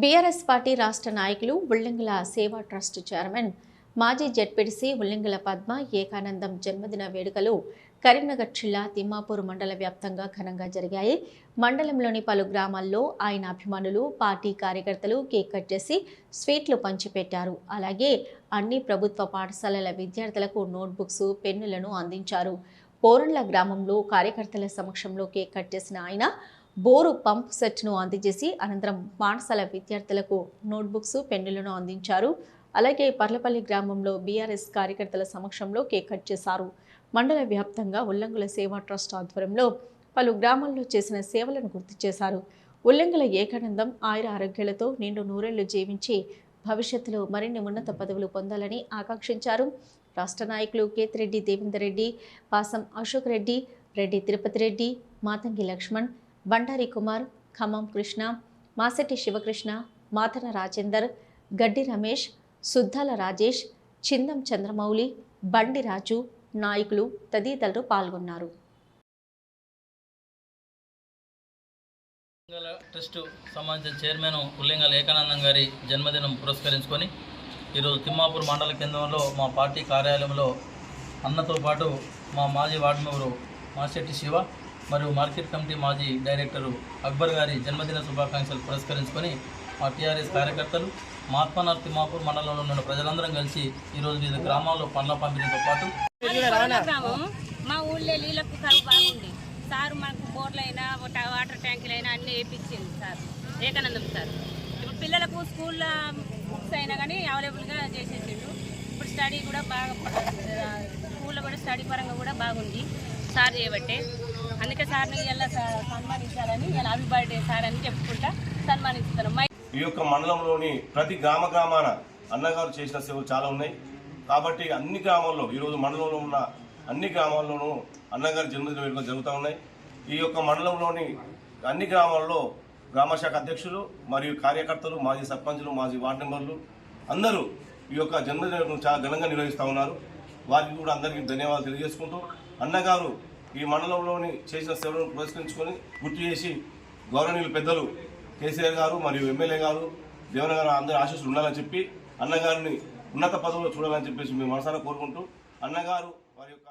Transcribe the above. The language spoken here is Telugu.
బీఆర్ఎస్ పార్టీ రాష్ట్ర నాయకులు ఉల్లింగల సేవా ట్రస్ట్ చైర్మన్ మాజీ జెడ్పీటీసీ ఉల్లింగల పద్మ ఏకానందం జన్మదిన వేడుకలు కరీంనగర్ జిల్లా తిమ్మాపూర్ మండల వ్యాప్తంగా ఘనంగా జరిగాయి. మండలంలోని పలు గ్రామాల్లో ఆయన అభిమానులు పార్టీ కార్యకర్తలు కేక్ కట్ చేసి స్వీట్లు పంచిపెట్టారు. అలాగే అన్ని ప్రభుత్వ పాఠశాలల విద్యార్థులకు నోట్బుక్స్ పెన్నులను అందించారు. పోరండ్ల గ్రామంలో కార్యకర్తల సమక్షంలో కేక్ కట్ చేసిన ఆయన బోరు పంప్ సెట్ను అందజేసి అనంతరం పాఠశాల విద్యార్థులకు నోట్బుక్స్ పెన్నులను అందించారు. అలాగే పర్లపల్లి గ్రామంలో బీఆర్ఎస్ కార్యకర్తల సమక్షంలో కేక్ కట్ చేశారు. మండల వ్యాప్తంగా ఉల్లంగుల సేవా ట్రస్ట్ ఆధ్వర్యంలో పలు గ్రామాల్లో చేసిన సేవలను గుర్తు చేశారు. ఉల్లంగుల ఏకానందం ఆయుర ఆరోగ్యాలతో నిండు నూరేళ్ళు జీవించి భవిష్యత్తులో మరిన్ని ఉన్నత పదవులు పొందాలని ఆకాంక్షించారు. రాష్ట్ర నాయకులు కేతిరెడ్డి దేవేందర్ రెడ్డి పాసం అశోక్ రెడ్డి రెడ్డి తిరుపతి రెడ్డి మాతంగి లక్ష్మణ్ బండారి కుమార్ ఖమ్మం కృష్ణ మాసెట్టి శివకృష్ణ మాతన రాజేందర్ గడ్డి రమేష్ సుద్దాల రాజేష్ చిందం చంద్రమౌళి బండి రాజు నాయకులు తదితరులు పాల్గొన్నారు. ట్రస్ట్ సంబంధించిన చైర్మన్ ఉల్లింగల ఏకానందం గారి జన్మదినం పురస్కరించుకొని ఈరోజు తిమ్మాపూర్ మండల కేంద్రంలో మా పార్టీ కార్యాలయంలో అన్నతో పాటు మా మాజీ వార్డు మెంబరు మాసెట్టి శివ మరియు మార్కెట్ కమిటీ మాజీ డైరెక్టరు అక్బర్ గారి జన్మదిన శుభాకాంక్షలు పురస్కరించుకొని మా టీఆర్ఎస్ కార్యకర్తలు మహాత్మానాథ్ తిమ్మాపూర్ మండలంలో ఉన్న ప్రజలందరం కలిసి ఈరోజు వివిధ గ్రామాల్లో పండ్ల పంపిణీతో పాటు మా ఊళ్ళో నీళ్ళకు కరువు బాగుంది. సార్ మాకు బోర్లైనా వాటర్ ట్యాంకులైనా అన్నీ వేయించింది సార్. ఏకానందం సార్. ఇప్పుడు పిల్లలకు స్కూల్లో బుక్స్ అయినా కానీ అవైలబుల్గా చేసేసిండు ఇప్పుడు స్టడీ కూడా బాగా స్కూల్లో కూడా స్టడీ పరంగా కూడా బాగుంది. సార్ చేయబట్టే. అందుకే సార్ని ఇలా సన్మానించాలని నేను హ్యాపీ బర్త్డే సార్ అని చెప్పుకుంటా సన్మానిస్తున్నాం ఈ యొక్క మండలంలోని ప్రతి గ్రామ గ్రామాన అన్నగారు చేసిన సేవలు చాలా ఉన్నాయి. కాబట్టి అన్ని గ్రామాల్లో ఈరోజు మండలంలో ఉన్న అన్ని గ్రామాల్లోనూ అన్నగారి జన్మదిన వేడుకలు జరుగుతూ ఉన్నాయి. ఈ యొక్క మండలంలోని అన్ని గ్రామాల్లో గ్రామశాఖ అధ్యక్షులు మరియు కార్యకర్తలు మాజీ సర్పంచులు మాజీ వార్డు మెంబర్లు అందరూ ఈ యొక్క జన్మదిన చాలా ఘనంగా నిర్వహిస్తూ ఉన్నారు. వారికి కూడా అందరికీ ధన్యవాదాలు తెలియజేసుకుంటూ అన్నగారు ఈ మండలంలోని చేసిన సేవలను పురస్కరించుకొని గుర్తు చేసి గౌరవనీయులు పెద్దలు కేసీఆర్ గారు మరియు ఎమ్మెల్యే గారు దేవన గారు అందరి ఆశీస్సులు ఉండాలని చెప్పి అన్నగారిని ఉన్నత పదవిలో చూడాలని చెప్పేసి మేము మనసారా కోరుకుంటూ అన్నగారు వారి యొక్క